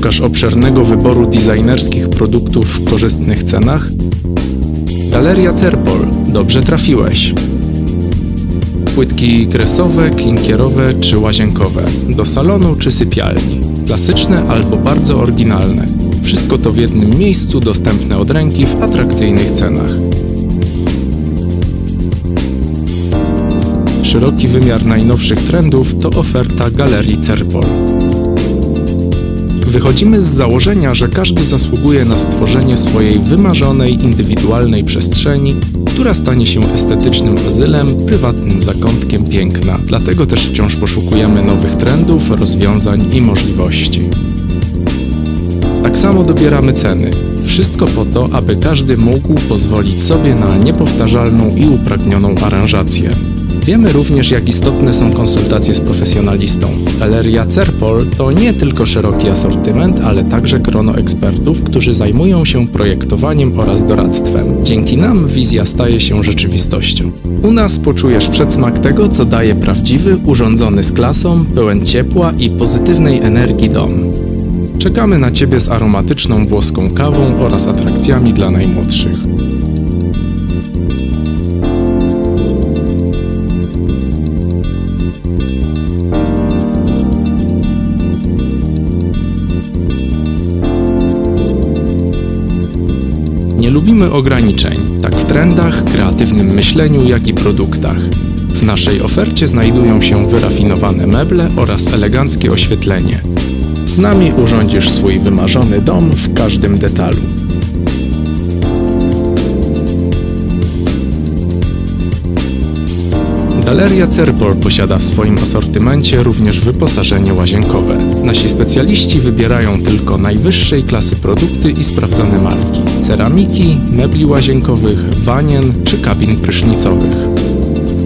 Szukasz obszernego wyboru designerskich produktów w korzystnych cenach? Galeria Cerpol. Dobrze trafiłeś. Płytki kresowe, klinkierowe czy łazienkowe, do salonu czy sypialni, klasyczne albo bardzo oryginalne. Wszystko to w jednym miejscu dostępne od ręki w atrakcyjnych cenach. Szeroki wymiar najnowszych trendów to oferta Galerii Cerpol. Wychodzimy z założenia, że każdy zasługuje na stworzenie swojej wymarzonej, indywidualnej przestrzeni, która stanie się estetycznym azylem, prywatnym zakątkiem piękna. Dlatego też wciąż poszukujemy nowych trendów, rozwiązań i możliwości. Tak samo dobieramy ceny. Wszystko po to, aby każdy mógł pozwolić sobie na niepowtarzalną i upragnioną aranżację. Wiemy również, jak istotne są konsultacje z profesjonalistą. Galeria Cerpol to nie tylko szeroki asortyment, ale także grono ekspertów, którzy zajmują się projektowaniem oraz doradztwem. Dzięki nam wizja staje się rzeczywistością. U nas poczujesz przedsmak tego, co daje prawdziwy, urządzony z klasą, pełen ciepła i pozytywnej energii dom. Czekamy na Ciebie z aromatyczną włoską kawą oraz atrakcjami dla najmłodszych. Nie lubimy ograniczeń, tak w trendach, kreatywnym myśleniu, jak i produktach. W naszej ofercie znajdują się wyrafinowane meble oraz eleganckie oświetlenie. Z nami urządzisz swój wymarzony dom w każdym detalu. Galeria Cerpol posiada w swoim asortymencie również wyposażenie łazienkowe. Nasi specjaliści wybierają tylko najwyższej klasy produkty i sprawdzone marki: ceramiki, mebli łazienkowych, wanien czy kabin prysznicowych.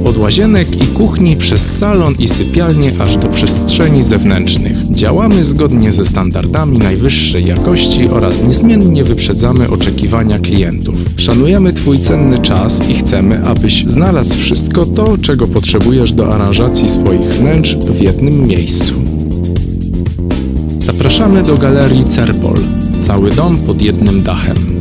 Od łazienek i kuchni przez salon i sypialnię aż do przestrzeni zewnętrznych. Działamy zgodnie ze standardami najwyższej jakości oraz niezmiennie wyprzedzamy oczekiwania klientów. Szanujemy Twój cenny czas i chcemy, abyś znalazł wszystko to, czego potrzebujesz do aranżacji swoich wnętrz w jednym miejscu. Zapraszamy do galerii Cerpol. Cały dom pod jednym dachem.